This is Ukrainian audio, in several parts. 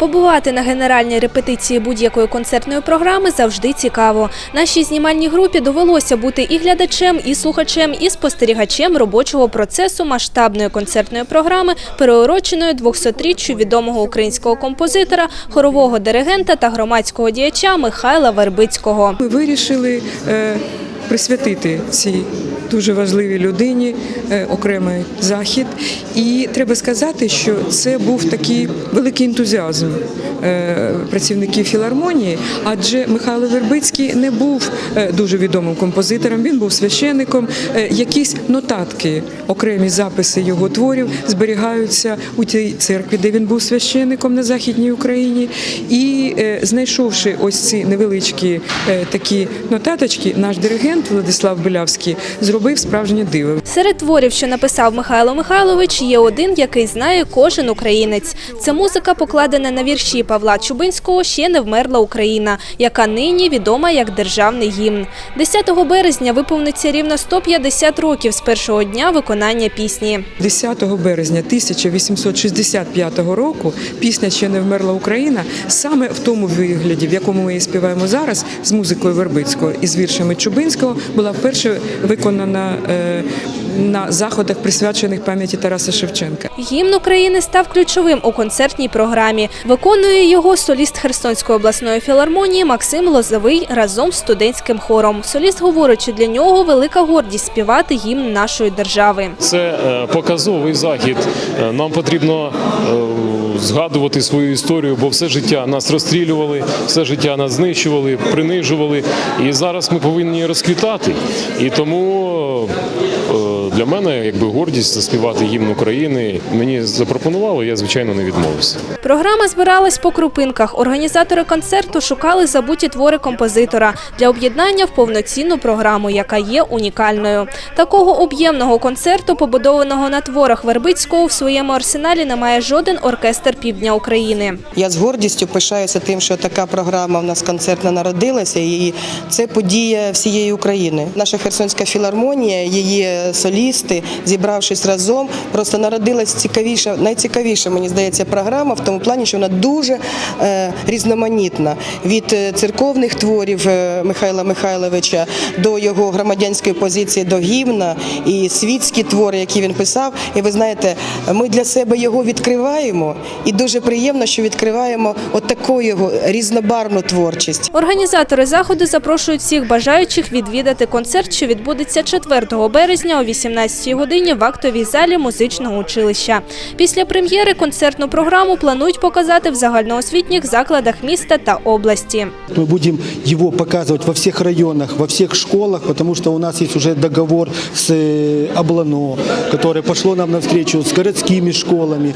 Побувати на генеральній репетиції будь-якої концертної програми завжди цікаво. Нашій знімальній групі довелося бути і глядачем, і слухачем, і спостерігачем робочого процесу масштабної концертної програми, переуроченої 200-річчю відомого українського композитора, хорового диригента та громадського діяча Михайла Вербицького. Ми вирішили е, присвятити цій дуже важливій людині е, окремий захід. І треба сказати, що це був такий великий ентузіазм е, працівників філармонії, адже Михайло Вербицький не був е, дуже відомим композитором, він був священником. Якісь нотатки, окремі записи його творів зберігаються у тій церкві, де він був священником на Західній Україні. І знайшовши ось ці невеличкі такі нотаточки, наш диригент Владислав Белявський зробив справжнє диво. Серед творів, що написав Михайло Михайлович, є один, який знає кожен українець. Це музика, покладена на вірші Павла Чубинського «Ще не вмерла Україна», яка нині відома як державний гімн. 10 березня виповниться рівно 150 років з першого дня виконання пісні. 10 березня 1865 року пісня Ще не вмерла Україна саме в тому вигляді, в якому ми її співаємо зараз, з музикою Вербицького і з віршами Чубинського, була вперше виконана е, на заходах, присвячених пам'яті Тараса Шевченка. Гімн України став ключовим у концертній програмі. Виконує його соліст Херсонської обласної філармонії Максим Лозовий разом з студентським хором. Соліст говорить, що для нього велика гордість співати гімн нашої держави. Це е, показовий захід. Е, Нам потрібно згадувати свою історію, бо все життя нас розстрілювали, все життя нас знищували, принижували. І зараз ми повинні розквітати. І тому для мене якби гордість заспівати гімн України. Мені запропонували, я звичайно не відмовився. Програма збиралась по крупинках. Організатори концерту шукали забуті твори композитора для об'єднання в повноцінну програму, яка є унікальною. Такого об'ємного концерту, побудованого на творах Вербицького, в своєму арсеналі не має жоден оркестр півдня України. Я з гордістю пишаюся тим, що така програма в нас концертна народилася, і це подія всієї України. Наша Херсонська філармонія, її солісти, зібравшись разом, просто народилась цікавіша, найцікавіша, мені здається, програма в тому плані, що вона дуже е, різноманітна від е, церковних творів е, Михайла Михайловича до його громадянської позиції до гімна і світські твори, які він писав. І ви знаєте, ми для себе його відкриваємо, і дуже приємно, що відкриваємо отаку його різнобарвну творчість. Організатори заходу запрошують всіх бажаючих відвідати концерт, що відбудеться 4 березня о 18 годині в актовій залі музичного училища. Після прем'єри концертну програму планують показати в загальноосвітніх закладах міста та області. Мы будем его показывать во всех районах, во всех школах, потому что у нас есть уже договор с э, Облано, которое пошло нам навстречу с городскими школами.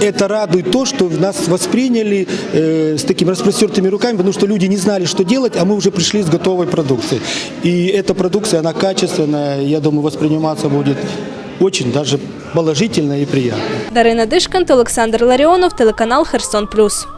Э, Это радует то, что нас восприняли э, с такими распростертыми руками, потому что люди не знали, что делать, а мы уже пришли с готовой продукцией. И эта продукция, она качественная, я думаю, восприниматься будет очень даже положительно и приятно. Дарина Дишкант, Олександр Ларіонов, телеканал Херсон Плюс.